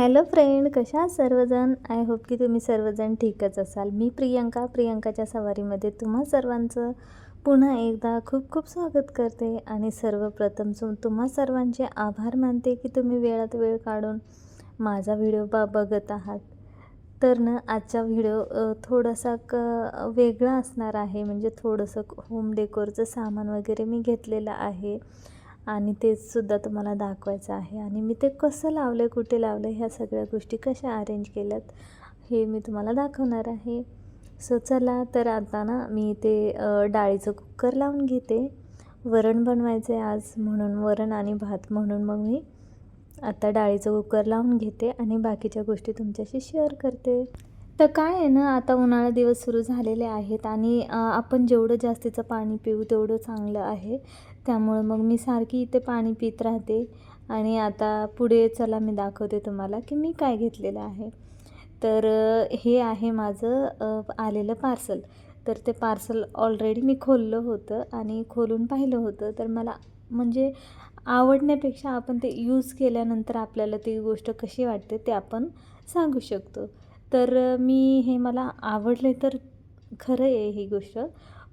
Hello friend कशा सर्वजण? I hope की तुम्ही सर्वजण ठीकच असाल. मी प्रियंका प्रियंकाच्या सवारीमध्ये तुम्हा सर्वांचं पुन्हा एकदा खूप खूप स्वागत करते आणि सर्वप्रथम सु तुम्हा सर्वांचे आभार मानते की तुम्ही वेळात वेळ काढून माझा व्हिडिओ बा बघत आहात. तर ना आजचा व्हिडिओ थोडासा क वेगळा असणार आहे. म्हणजे थोडंसं होम डेकोरचं सामान वगैरे मी घेतलेलं आहे. आणि तेचसुद्धा तुम्हाला दाखवायचं आहे. आणि मी ते कसं लावलं आहे कुठे लावलं आहे ह्या सगळ्या गोष्टी कशा अरेंज केल्यात हे मी तुम्हाला दाखवणार आहे. सो चला तर आता ना मी ते डाळीचं कुकर लावून घेते. वरण बनवायचं आहे आज म्हणून वरण आणि भात म्हणून मग मी आता डाळीचं कुकर लावून घेते आणि बाकीच्या गोष्टी तुमच्याशी शेअर करते. तर काय आहे ना आता उन्हाळा दिवस सुरू झालेले आहेत आणि आपण जेवढं जास्तीचं पाणी पिऊ तेवढं चांगलं आहे. त्यामुळं मग मी सारखी इथे पाणी पित राहते आणि आता पुढे चला मी दाखवते तुम्हाला की मी काय घेतलेलं आहे. तर हे आहे माझं आलेलं पार्सल. तर ते पार्सल ऑलरेडी मी खोललं होतं आणि खोलून पाहिलं होतं. तर मला म्हणजे आवडण्यापेक्षा आपण ते यूज केल्यानंतर आपल्याला ती गोष्ट कशी वाटते ते आपण सांगू शकतो. तर मी हे मला आवडले तर खरं आहे ही गोष्ट.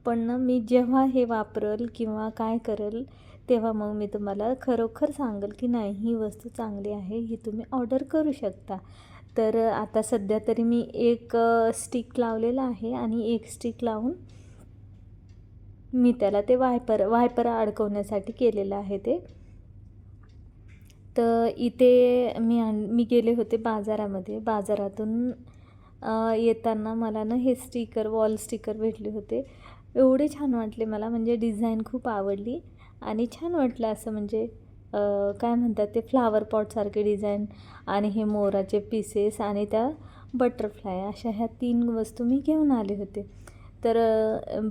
पण मी जेव्हा हे वापरल किंवा काय करेल तेव्हा मग मी तुम्हाला खरोखर सांगेल की नाही ही वस्तू चांगली आहे ही तुम्ही ऑर्डर करू शकता. तर आता सध्या तरी मी एक स्टिक लावलेला आहे आणि एक स्टिक लावून मी त्याला ते वायपर वायपर अडकवण्यासाठी केलेलं आहे ते. तर इथे मी आण मी गेले होते बाजारामध्ये. बाजारातून येताना मला ना हे स्टिकर वॉल स्टिकर भेटले होते. एवढे छान वाटले मला म्हणजे डिझाईन खूप आवडली. आणि छान वाटलं असं म्हणजे काय म्हणतात ते फ्लावर पॉटसारखे डिझाईन आणि हे मोराचे पीसेस आणि त्या बटरफ्लाय अशा ह्या तीन वस्तू मी घेऊन आले होते. तर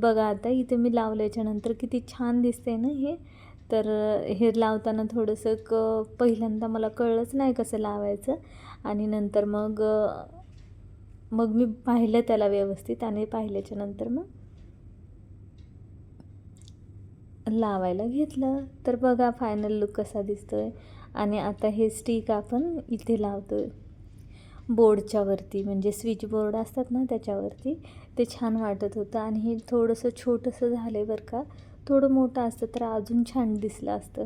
बघा आता इथे मी लावल्याच्यानंतर किती छान दिसते ना हे. तर हे लावताना थोडंसं क पहिल्यांदा मला कळलंच नाही कसं लावायचं. आणि नंतर मग मग मी पाहिलं त्याला व्यवस्थित आणि पाहिल्याच्या नंतर मग लावायला घेतलं. तर बघा फायनल लुक कसा दिसतो आहे आणि आता हे स्टिक आपण इथे लावतो आहे बोर्डच्यावरती म्हणजे स्विच बोर्ड असतात ना त्याच्यावरती ते छान वाटत होतं. आणि हे थोडंसं छोटंसं झालं आहे बरं का. थोडं मोठं असतं तर अजून छान दिसलं असतं.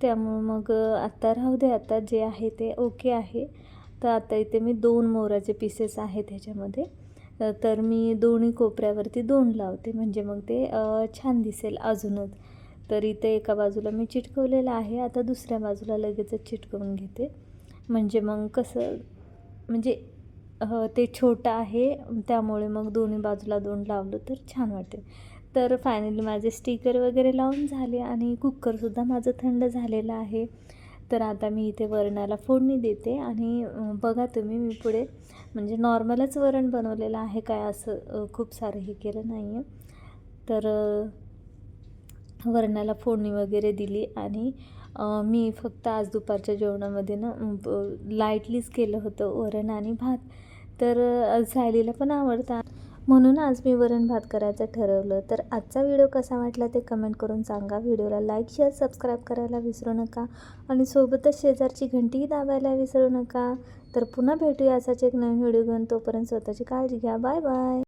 त्यामुळं मग आत्ता राहू दे आता जे आहे ते ओके आहे. तर आता इथे मी दोन मोराचे पीसेस आहेत ह्याच्यामध्ये. तर- मी दोन्ही कोपऱ्यावरती दोन लावते. म्हणजे मग ते छान दिसेल अजूनच. तर इथे एका बाजूला मी चिटकवलेलं आहे. आता दुसऱ्या बाजूला लगेचच चिटकवून घेते. म्हणजे मग कसं म्हणजे ते छोटं आहे. त्यामुळे मग दोन्ही बाजूला दोन लावलं तर छान वाटेल. तर फायनली माझे स्टिकर वगैरे लावून झाले आणि कुकरसुद्धा माझं थंड झालेलं आहे. तर आता मी इथे वरणाला फोडणी देते आणि बघा तुम्ही मी पुढे म्हणजे नॉर्मलच वरण बनवलेलं आहे. काय असं खूप सारं हे केलं नाही आहे तर वरणाला फोडणी वगैरे दिली आणि मी फक्त आज दुपारच्या जेवणामध्ये ना लाईटलीच केलं होतं वरण आणि भात. तर सायलीला पण आवडतं. म्हणून आज मी वरण भात करायचं ठरवलं. तर आजचा व्हिडिओ कसा वाटला ते कमेंट करून सांगा. व्हिडिओला लाईक शेअर सबस्क्राईब करायला विसरू नका. आणि सोबतच शेजारची घंटीही दाबायला विसरू नका. तर पुन्हा भेटूया असाच एक नवीन व्हिडिओ घेऊन. तोपर्यंत स्वतःची काळजी घ्या. Bye bye.